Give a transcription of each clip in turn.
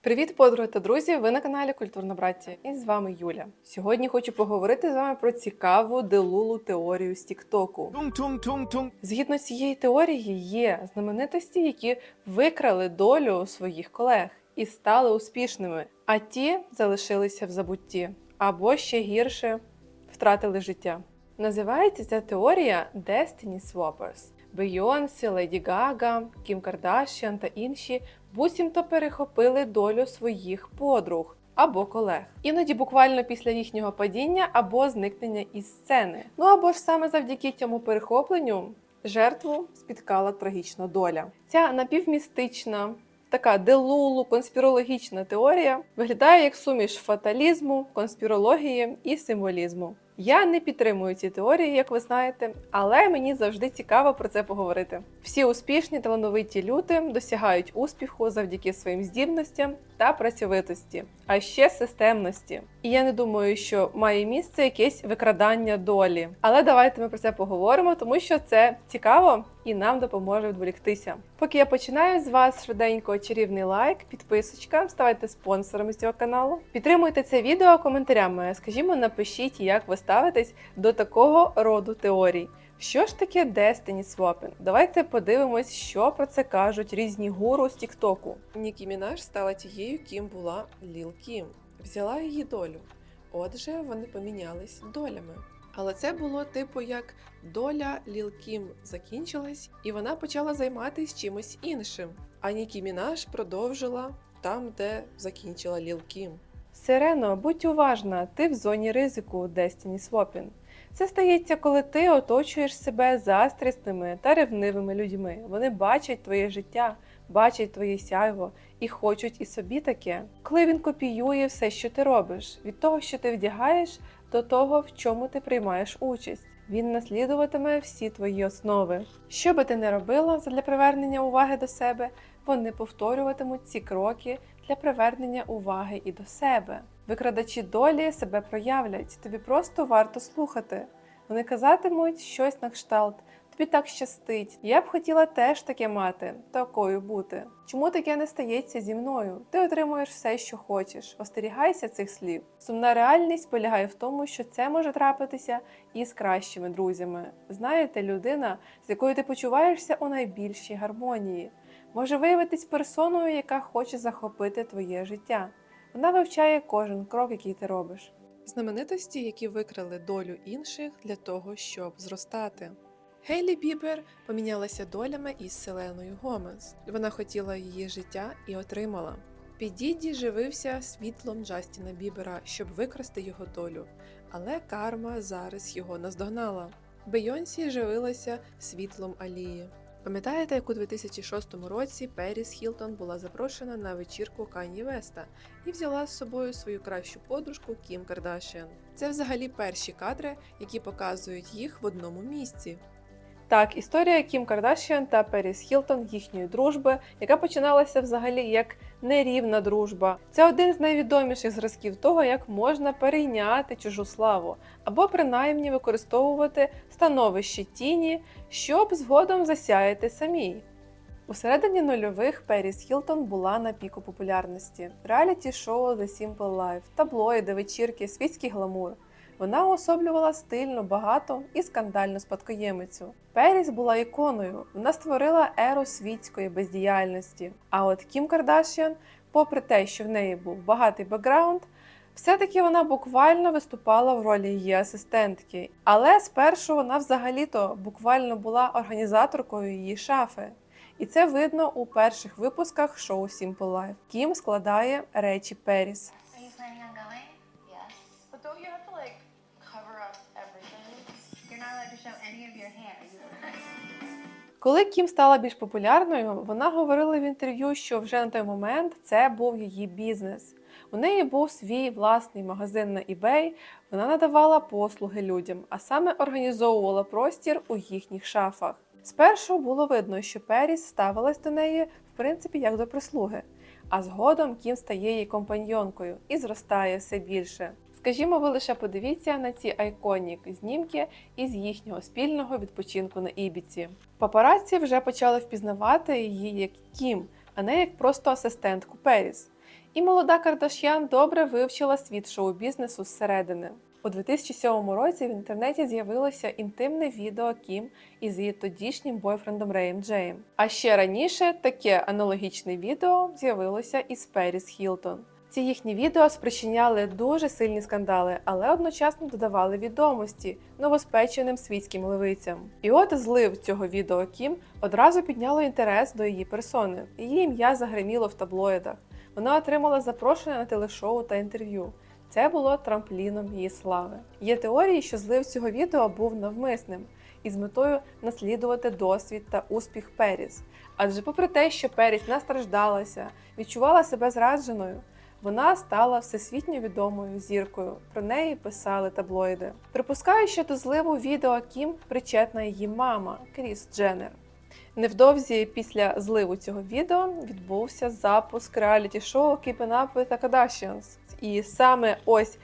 Привіт, подруги та друзі! Ви на каналі Культурна Браття і з вами Юля. Сьогодні хочу поговорити з вами про цікаву делулу теорію з Тіктоку. Згідно цієї теорії, є знаменитості, які викрали долю своїх колег і стали успішними, а ті залишилися в забутті або ще гірше втратили життя. Називається ця теорія Destiny Swappers. Бейонсі, Леді Гага, Кім Кардашіан та інші буцімто перехопили долю своїх подруг або колег. Іноді буквально після їхнього падіння або зникнення із сцени. Ну або ж саме завдяки цьому перехопленню жертву спіткала трагічна доля. Ця напівмістична. Така делулу конспірологічна теорія виглядає як суміш фаталізму, конспірології і символізму. Я не підтримую ці теорії, як ви знаєте, але мені завжди цікаво про це поговорити. Всі успішні талановиті люди досягають успіху завдяки своїм здібностям та працьовитості, а ще системності. І я не думаю, що має місце якесь викрадання долі. Але давайте ми про це поговоримо, тому що це цікаво і нам допоможе відволіктися. Поки я починаю з вас швиденько чарівний лайк, підписочка, ставайте спонсорами цього каналу. Підтримуйте це відео коментарями. Скажімо, напишіть, як ви ставитесь до такого роду теорій. Що ж таке Destiny Swapping? Давайте подивимось, що про це кажуть різні гуру з Тіктоку. Нікі Мінаш стала тією, ким була Ліл Кім. Взяла її долю. Отже, вони помінялись долями. Але це було типу як доля Ліл Кім закінчилась, і вона почала займатися чимось іншим. А Нікі Мінаш продовжила там, де закінчила Ліл Кім. Сирено, будь уважна, ти в зоні ризику Destiny Swapping. Це стається, коли ти оточуєш себе заздрісними та ревнивими людьми. Вони бачать твоє життя, бачать твоє сяйво і хочуть і собі таке. Коли він копіює все, що ти робиш, від того, що ти вдягаєш, до того, в чому ти приймаєш участь. Він наслідуватиме всі твої основи. Що би ти не робила для привернення уваги до себе, вони повторюватимуть ці кроки для привернення уваги і до себе. Викрадачі долі себе проявлять, тобі просто варто слухати. Вони казатимуть щось на кшталт. Тобі так щастить. Я б хотіла теж таке мати, такою бути. Чому таке не стається зі мною? Ти отримуєш все, що хочеш. Остерігайся цих слів. Сумна реальність полягає в тому, що це може трапитися і з кращими друзями. Знаєте, людина, з якою ти почуваєшся у найбільшій гармонії, може виявитись персоною, яка хоче захопити твоє життя. Вона вивчає кожен крок, який ти робиш. Знаменитості, які викрали долю інших для того, щоб зростати. Гейлі Бібер помінялася долями із Селеною Гомес. Вона хотіла її життя і отримала. Підіді живився світлом Джастіна Бібера, щоб викрасти його долю, але карма зараз його наздогнала. Бейонсі живилася світлом Алії. Пам'ятаєте, як у 2006 році Періс Хілтон була запрошена на вечірку Кані Веста і взяла з собою свою кращу подружку Кім Кардашіан. Це взагалі перші кадри, які показують їх в одному місці. Так, історія Кім Кардашіан та Періс Хілтон їхньої дружби, яка починалася взагалі як нерівна дружба. Це один з найвідоміших зразків того, як можна перейняти чужу славу, або принаймні використовувати становище тіні, щоб згодом засяяти самій. У середині нульових Періс Хілтон була на піку популярності. Реаліті шоу The Simple Life, таблоїди, вечірки, світський гламур. Вона уособлювала стильну, багату і скандальну спадкоємицю. Періс була іконою. Вона створила еру світської бездіяльності. А от Кім Кардашіан, попри те, що в неї був багатий бекграунд, все-таки вона буквально виступала в ролі її асистентки. Але спершу вона взагалі-то буквально була організаторкою її шафи. І це видно у перших випусках шоу Simple Life. Кім складає речі Періс. Коли Кім стала більш популярною, вона говорила в інтерв'ю, що вже на той момент це був її бізнес. У неї був свій власний магазин на eBay, вона надавала послуги людям, а саме організовувала простір у їхніх шафах. Спершу було видно, що Періс ставилась до неї в принципі як до прислуги, а згодом Кім стає її компаньйонкою і зростає все більше. Скажімо, ви лише подивіться на ці айконік знімки із їхнього спільного відпочинку на Ібіці. Папараці вже почали впізнавати її як Кім, а не як просто асистентку Періс. І молода Кардаш'ян добре вивчила світ шоу-бізнесу зсередини. У 2007 році в інтернеті з'явилося інтимне відео Кім із її тодішнім бойфрендом Реєм Джеєм. А ще раніше таке аналогічне відео з'явилося із Періс Хілтон. Ці їхні відео спричиняли дуже сильні скандали, але одночасно додавали відомості новоспеченим світським левицям. І от злив цього відео Кім одразу підняло інтерес до її персони. Її ім'я загриміло в таблоїдах. Вона отримала запрошення на телешоу та інтерв'ю. Це було трампліном її слави. Є теорії, що злив цього відео був навмисним із метою наслідувати досвід та успіх Періс. Адже, попри те, що Періс настраждалася, відчувала себе зрадженою, вона стала всесвітньо відомою зіркою. Про неї писали таблоїди. Припускаю, що до зливу відео Кім причетна її мама Кріс Дженнер. Невдовзі після зливу цього відео відбувся запуск реаліті-шоу Keeping Up with the Kardashians. І саме ось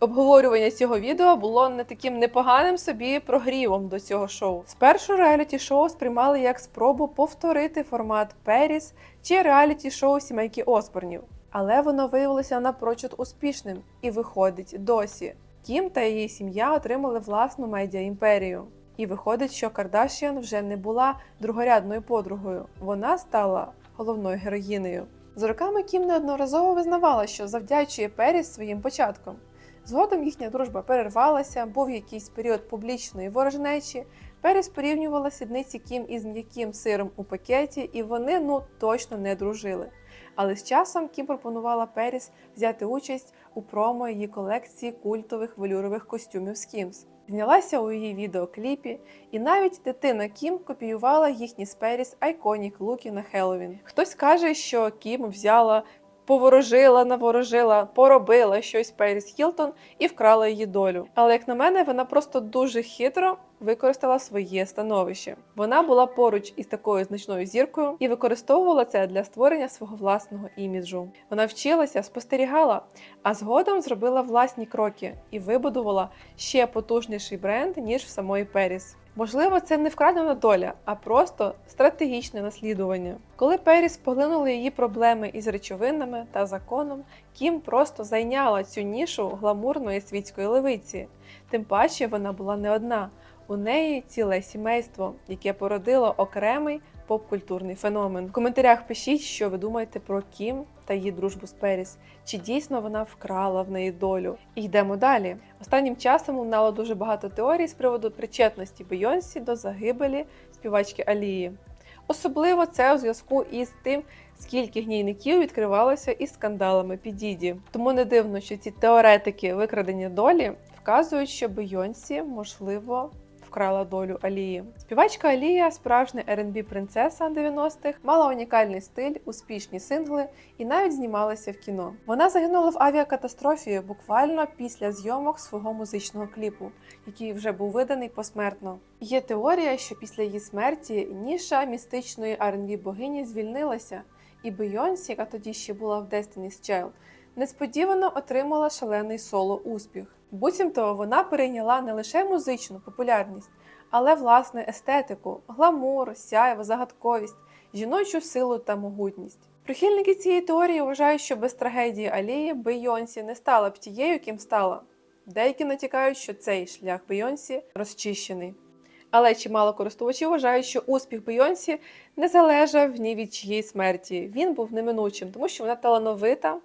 обговорювання цього відео було не таким непоганим собі прогрівом до цього шоу. Спершу реаліті-шоу сприймали як спробу повторити формат Періс чи реаліті-шоу сімейки Осборнів. Але воно виявилося напрочуд успішним і виходить досі. Кім та її сім'я отримали власну медіа-імперію. І виходить, що Кардашіан вже не була другорядною подругою, вона стала головною героїнею. З роками Кім неодноразово визнавала, що завдячує Періс своїм початком. Згодом їхня дружба перервалася, був якийсь період публічної ворожнечі. Періс порівнювала сідниці Кім із м'яким сиром у пакеті, і вони ну точно не дружили. Але з часом Кім пропонувала Періс взяти участь у промо її колекції культових велюрових костюмів Skims. Знялася у її відеокліпі, і навіть дитина Кім копіювала їхні з Періс айконік луки на Хеллоуін. Хтось каже, що Кім взяла, поворожила, наворожила, поробила щось Періс Хілтон і вкрала її долю. Але як на мене, вона просто дуже хитро використала своє становище. Вона була поруч із такою значною зіркою і використовувала це для створення свого власного іміджу. Вона вчилася, спостерігала, а згодом зробила власні кроки і вибудувала ще потужніший бренд ніж в самої Періс. Можливо, це не вкрадена доля, а просто стратегічне наслідування. Коли Періс поглинули її проблеми із речовинами та законом, Кім просто зайняла цю нішу гламурної світської левиці. Тим паче вона була не одна. У неї ціле сімейство, яке породило окремий попкультурний феномен. В коментарях пишіть, що ви думаєте про Кім та її дружбу з Періс. Чи дійсно вона вкрала в неї долю? І йдемо далі. Останнім часом лунало дуже багато теорій з приводу причетності Бейонсі до загибелі співачки Алії. Особливо це у зв'язку із тим, скільки гнійників відкривалося із скандалами Підіді. Тому не дивно, що ці теоретики викрадення долі вказують, що Бейонсі, можливо, вкрала долю Алії. Співачка Алія, справжня R&B принцеса 90-х, мала унікальний стиль, успішні сингли і навіть знімалася в кіно. Вона загинула в авіакатастрофі буквально після зйомок свого музичного кліпу, який вже був виданий посмертно. Є теорія, що після її смерті ніша містичної R&B богині звільнилася, і Бейонсі, яка тоді ще була в Destiny's Child, несподівано отримала шалений соло успіх. Буцімто вона перейняла не лише музичну популярність, але власне естетику, гламур, сяйво, загадковість, жіночу силу та могутність. Прихильники цієї теорії вважають, що без трагедії Алії Бейонсі не стала б тією, ким стала. Деякі натякають, що цей шлях Бейонсі розчищений. Але чимало користувачів вважають, що успіх Бейонсі не залежав ні від чиєї смерті. Він був неминучим, тому що вона талановита,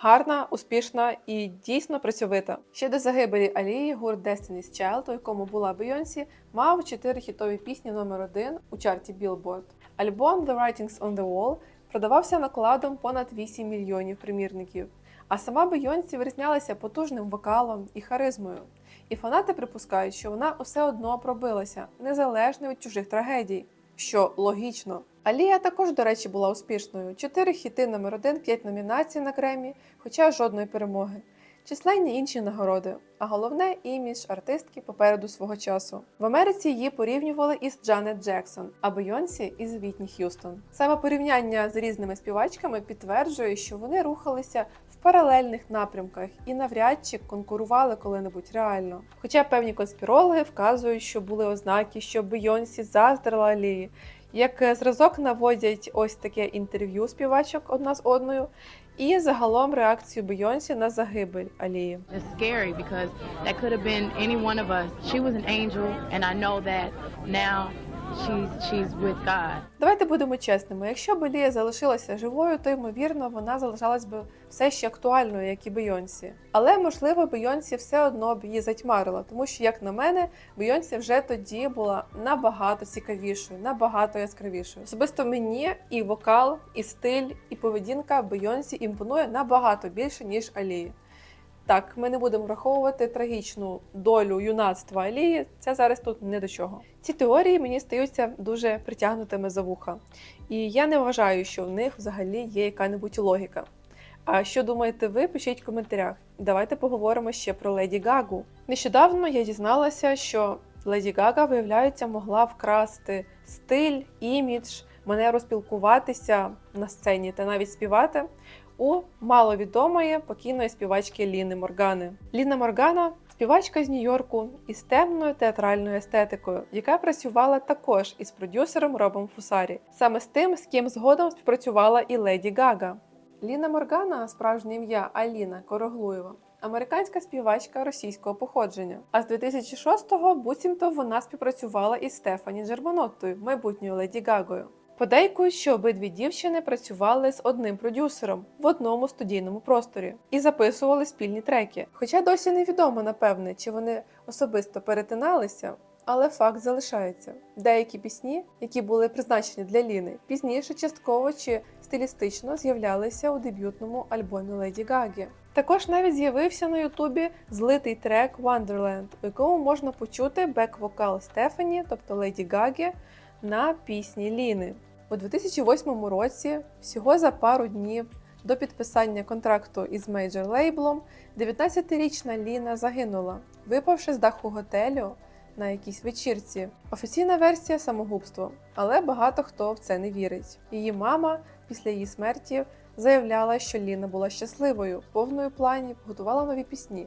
гарна, успішна і дійсно працьовита. Ще до загибелі Алії гурт Destiny's Child, у якому була Бейонсі, мав чотири хітові пісні номер один у чарті Billboard. Альбом The Writings on the Wall продавався накладом понад 8 мільйонів примірників. А сама Бейонсі вирізнялася потужним вокалом і харизмою. І фанати припускають, що вона усе одно пробилася, незалежно від чужих трагедій, що логічно. Алія також, до речі, була успішною: чотири хіти номер один, п'ять номінацій на Кремі, хоча жодної перемоги. Численні інші нагороди, а головне імідж артистки попереду свого часу. В Америці її порівнювали із Джанет Джексон, а Бейонсі із Вітні Х'юстон. Саме порівняння з різними співачками підтверджує, що вони рухалися в паралельних напрямках і навряд чи конкурували коли-небудь реально. Хоча певні конспірологи вказують, що були ознаки, що Бейонсі заздрила Алії. Як зразок наводять ось таке інтерв'ю співачок одна з одною, і загалом реакцію Бейонсі на загибель Алії. It's scary because that could have been any one of us. She was an angel, and I know that now she's. Давайте будемо чесними. Якщо б Алія залишилася живою, то ймовірно вона залишалась би все ще актуальною, як і Бейонсі. Але можливо, Бейонсі все одно б її затьмарила, тому що, як на мене, Бейонсі вже тоді була набагато цікавішою, набагато яскравішою. Особисто мені і вокал, і стиль, і поведінка Бейонсі імпонує набагато більше ніж Алії. Так, ми не будемо враховувати трагічну долю юнацтва Алії. Це зараз тут не до чого. Ці теорії мені стаються дуже притягнутими за вуха, і я не вважаю, що в них взагалі є яка-небудь логіка. А що думаєте ви? Пишіть в коментарях. Давайте поговоримо ще про Леді Гагу. Нещодавно я дізналася, що Леді Гага, виявляється, могла вкрасти стиль, імідж, манеру спілкуватися на сцені та навіть співати у маловідомої покійної співачки Ліни Моргани. Ліна Моргана співачка з Нью-Йорку із темною театральною естетикою, яка працювала також із продюсером Робом Фусарі, саме з тим, з ким згодом співпрацювала і Леді Гага. Ліна Моргана, справжнє ім'я Аліна Короглуєва. Американська співачка російського походження. А з 2006-го буцімто вона співпрацювала із Стефані Джерманоттою, майбутньою Леді Гагою. Подейкують, що обидві дівчини працювали з одним продюсером в одному студійному просторі і записували спільні треки. Хоча досі невідомо, напевне, чи вони особисто перетиналися, але факт залишається. Деякі пісні, які були призначені для Ліни, пізніше частково чи стилістично з'являлися у дебютному альбомі Леді Гаги. Також навіть з'явився на Ютубі злитий трек Wonderland, у якому можна почути бек-вокал Стефані, тобто Леді Гаги, на пісні Ліни. У 2008 році, всього за пару днів до підписання контракту із мейджор лейблом, 19-річна Ліна загинула, випавши з даху готелю на якійсь вечірці. Офіційна версія самогубство, але багато хто в це не вірить. Її мама після її смерті заявляла, що Ліна була щасливою, повною планів, готувала нові пісні.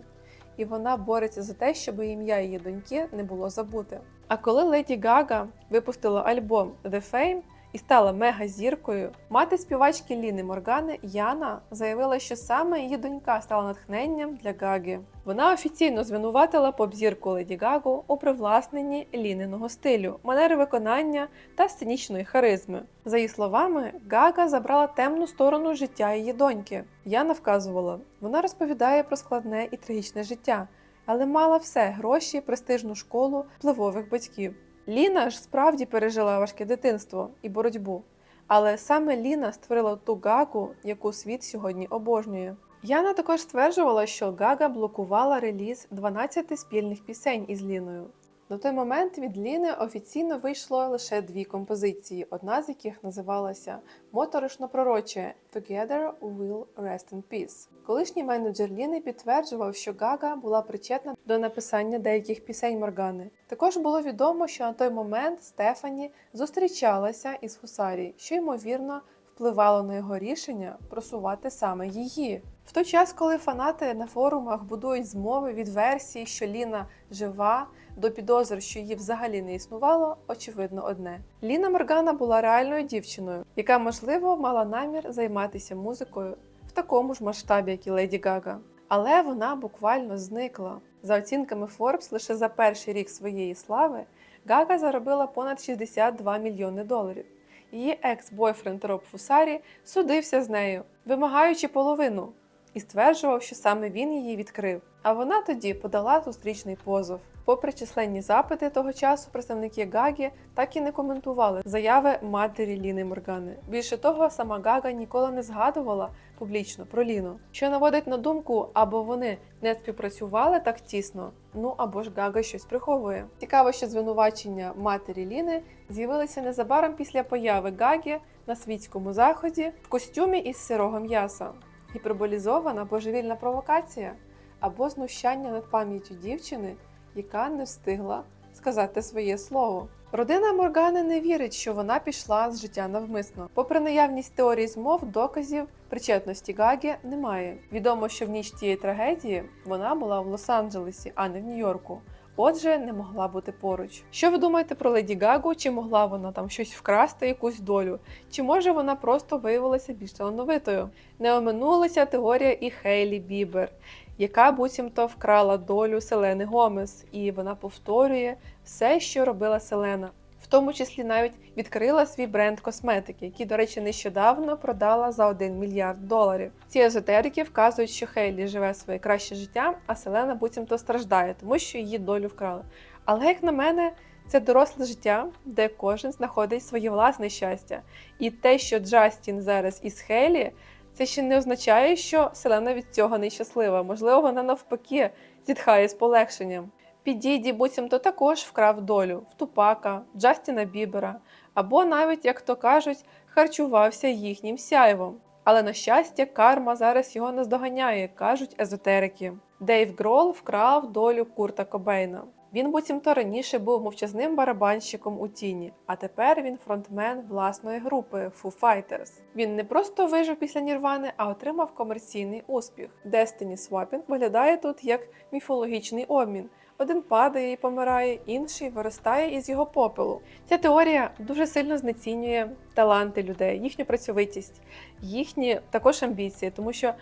І вона бореться за те, щоб ім'я її доньки не було забуте. А коли Леді Гага випустила альбом The Fame і стала мегазіркою, мати співачки Ліни Моргани Яна заявила, що саме її донька стала натхненням для Гаги. Вона офіційно звинуватила поп-зірку Леді Гагу у привласненні ліниного стилю, манери виконання та сценічної харизми. За її словами, Гага забрала темну сторону життя її доньки. Яна вказувала, вона розповідає про складне і трагічне життя, але мала все гроші, престижну школу, впливових батьків. Ліна ж справді пережила важке дитинство і боротьбу. Але саме Ліна створила ту гагу, яку світ сьогодні обожнює. Яна також стверджувала, що Гага блокувала реліз 12 спільних пісень із Ліною. На той момент від Ліни офіційно вийшло лише дві композиції, одна з яких називалася Моторошно пророче Together We'll Rest in Peace. Колишній менеджер Ліни підтверджував, що Гага була причетна до написання деяких пісень Моргани. Також було відомо, що на той момент Стефані зустрічалася із Фусарі, що ймовірно впливало на його рішення просувати саме її. В той час, коли фанати на форумах будують змови від версії, що Ліна жива, до підозр, що її взагалі не існувало, очевидно одне: Ліна Моргана була реальною дівчиною, яка, можливо, мала намір займатися музикою в такому ж масштабі, як і Леді Гага. Але вона буквально зникла. За оцінками Forbes, лише за перший рік своєї слави Гага заробила понад 62 мільйони доларів. Її екс-бойфренд Роб Фусарі судився з нею, вимагаючи половину, і стверджував, що саме він її відкрив. А вона тоді подала зустрічний позов. Попри численні запити того часу, представники Гаги так і не коментували заяви матері Ліни Моргани. Більше того, сама Гага ніколи не згадувала публічно про Ліну, що наводить на думку, або вони не співпрацювали так тісно, ну або ж Гага щось приховує. Цікаво, що звинувачення матері Ліни з'явилися незабаром після появи Гаги на світському заході в костюмі із сирого м'яса. Гіперболізована божевільна провокація або знущання над пам'яттю дівчини, яка не встигла сказати своє слово. Родина Моргани не вірить, що вона пішла з життя навмисно. Попри наявність теорій змов, доказів причетності Гагі немає. Відомо, що в ніч тієї трагедії вона була в Лос-Анджелесі, а не в Нью-Йорку. Отже, не могла бути поруч. Що ви думаєте про Леді Гагу? Чи могла вона там щось вкрасти, якусь долю? Чи може вона просто виявилася більш талановитою? Не оминулася теорія і Хейлі Бібер, яка буцімто вкрала долю Селени Гомес, і вона повторює все, що робила Селена. В тому числі навіть відкрила свій бренд косметики, який, до речі, нещодавно продала за 1 мільярд доларів. Ці езотерики вказують, що Хейлі живе своє краще життя, а Селена буцімто страждає, тому що її долю вкрали. Але як на мене, це доросле життя, де кожен знаходить своє власне щастя. І те, що Джастін зараз із Хейлі, це ще не означає, що Селена від цього нещаслива. Можливо, вона навпаки зітхає з полегшенням. Підіді буцімто також вкрав долю в Тупака, Джастіна Бібера, або навіть, як то кажуть, харчувався їхнім сяйвом. Але на щастя, карма зараз його наздоганяє, кажуть езотерики. Дейв Грол вкрав долю Курта Кобейна. Він буцімто раніше був мовчазним барабанщиком у тіні, а тепер він фронтмен власної групи Foo Fighters. Він не просто вижив після Нірвани, а отримав комерційний успіх. Destiny Swapping виглядає тут як міфологічний обмін. Один падає і помирає, інший виростає із його попелу. Ця теорія дуже сильно знецінює таланти людей, їхню працьовитість, їхні також амбіції, тому що,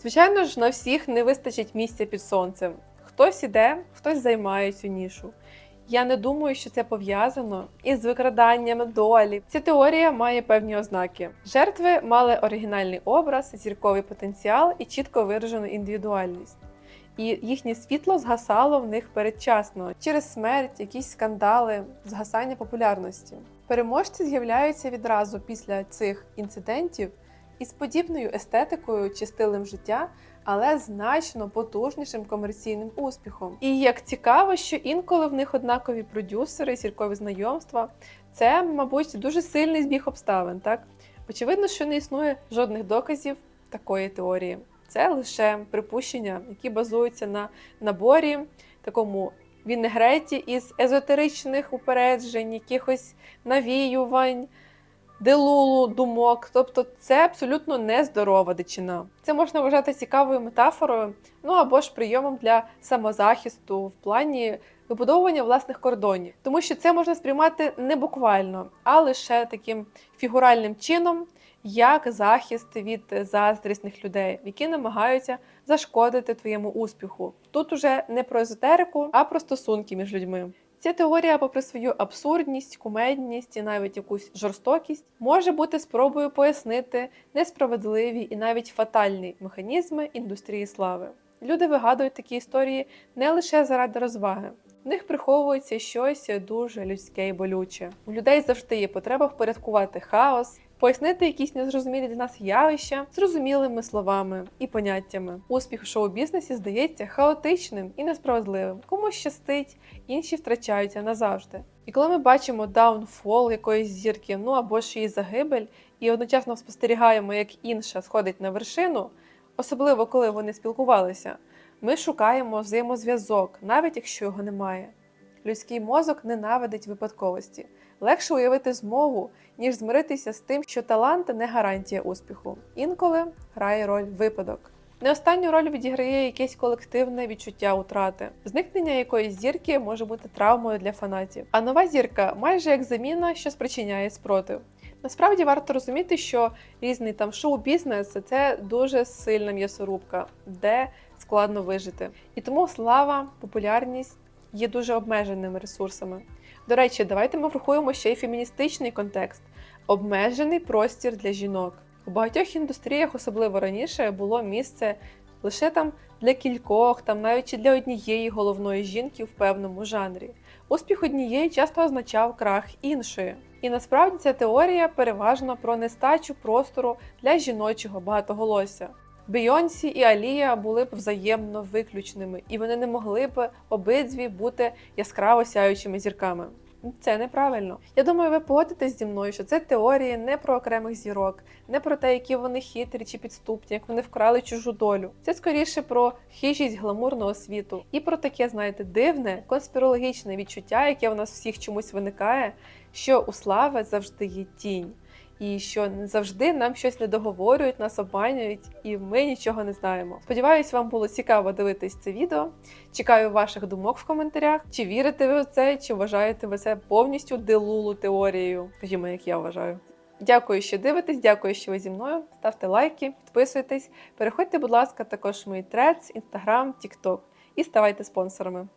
звичайно ж, на всіх не вистачить місця під сонцем. Хтось іде, хтось займає цю нішу. Я не думаю, що це пов'язано із викраданням долі. Ця теорія має певні ознаки. Жертви мали оригінальний образ, зірковий потенціал і чітко виражену індивідуальність. І їхнє світло згасало в них передчасно через смерть, якісь скандали, згасання популярності. Переможці з'являються відразу після цих інцидентів із подібною естетикою чи стилем життя, але значно потужнішим комерційним успіхом. І як цікаво, що інколи в них однакові продюсери, зіркові знайомства, це, мабуть, дуже сильний збіг обставин. Так очевидно, що не існує жодних доказів такої теорії. Це лише припущення, які базуються на наборі такому вінегреті із езотеричних упереджень, якихось навіювань, делулу, думок. Тобто це абсолютно нездорова дичина. Це можна вважати цікавою метафорою, ну або ж прийомом для самозахисту в плані вибудовування власних кордонів, тому що це можна сприймати не буквально, а лише таким фігуральним чином. Як захист від заздрісних людей, які намагаються зашкодити твоєму успіху. Тут уже не про езотерику, а про стосунки між людьми. Ця теорія, попри свою абсурдність, кумедність і навіть якусь жорстокість, може бути спробою пояснити несправедливі і навіть фатальні механізми індустрії слави. Люди вигадують такі історії не лише заради розваги. В них приховується щось дуже людське і болюче. У людей завжди є потреба впорядкувати хаос, пояснити якісь незрозумілі для нас явища зрозумілими словами і поняттями. Успіх у шоу-бізнесі здається хаотичним і несправедливим. Комусь щастить, інші втрачаються назавжди. І коли ми бачимо даунфол якоїсь зірки, ну або ж її загибель, і одночасно спостерігаємо, як інша сходить на вершину, особливо коли вони спілкувалися, ми шукаємо взаємозв'язок, навіть якщо його немає. Людський мозок ненавидить випадковості. Легше уявити змогу, ніж змиритися з тим, що талант не гарантія успіху. Інколи грає роль випадок. Не останню роль відіграє якесь колективне відчуття утрати. Зникнення якоїсь зірки може бути травмою для фанатів. А нова зірка майже як заміна, що спричиняє спротив. Насправді варто розуміти, що різний там шоу-бізнес це дуже сильна м'ясорубка, де складно вижити. І тому слава, популярність є дуже обмеженими ресурсами. До речі, давайте ми врахуємо ще й феміністичний контекст обмежений простір для жінок. У багатьох індустріях, особливо раніше, було місце лише там для кількох, там навіть чи для однієї головної жінки в певному жанрі. Успіх однієї часто означав крах іншої. І насправді ця теорія переважно про нестачу простору для жіночого багатоголосся. Бейонсі і Алія були б взаємно виключними, і вони не могли б обидві бути яскраво сяючими зірками. Це неправильно. Я думаю, ви погодитесь зі мною, що це теорії не про окремих зірок, не про те, які вони хитрі чи підступні, як вони вкрали чужу долю. Це скоріше про хижість гламурного світу і про таке, знаєте, дивне конспірологічне відчуття, яке в нас всіх чомусь виникає, що у слави завжди є тінь. І що завжди нам щось не договорюють, нас обманюють, і ми нічого не знаємо. Сподіваюсь, вам було цікаво дивитись це відео. Чекаю ваших думок в коментарях. Чи вірите ви в це, чи вважаєте ви це повністю делулу теорією, скажімо, як я вважаю. Дякую, що дивитесь, дякую, що ви зі мною. Ставте лайки, підписуйтесь. Переходьте, будь ласка, також в мої трец, інстаграм, тікток і ставайте спонсорами.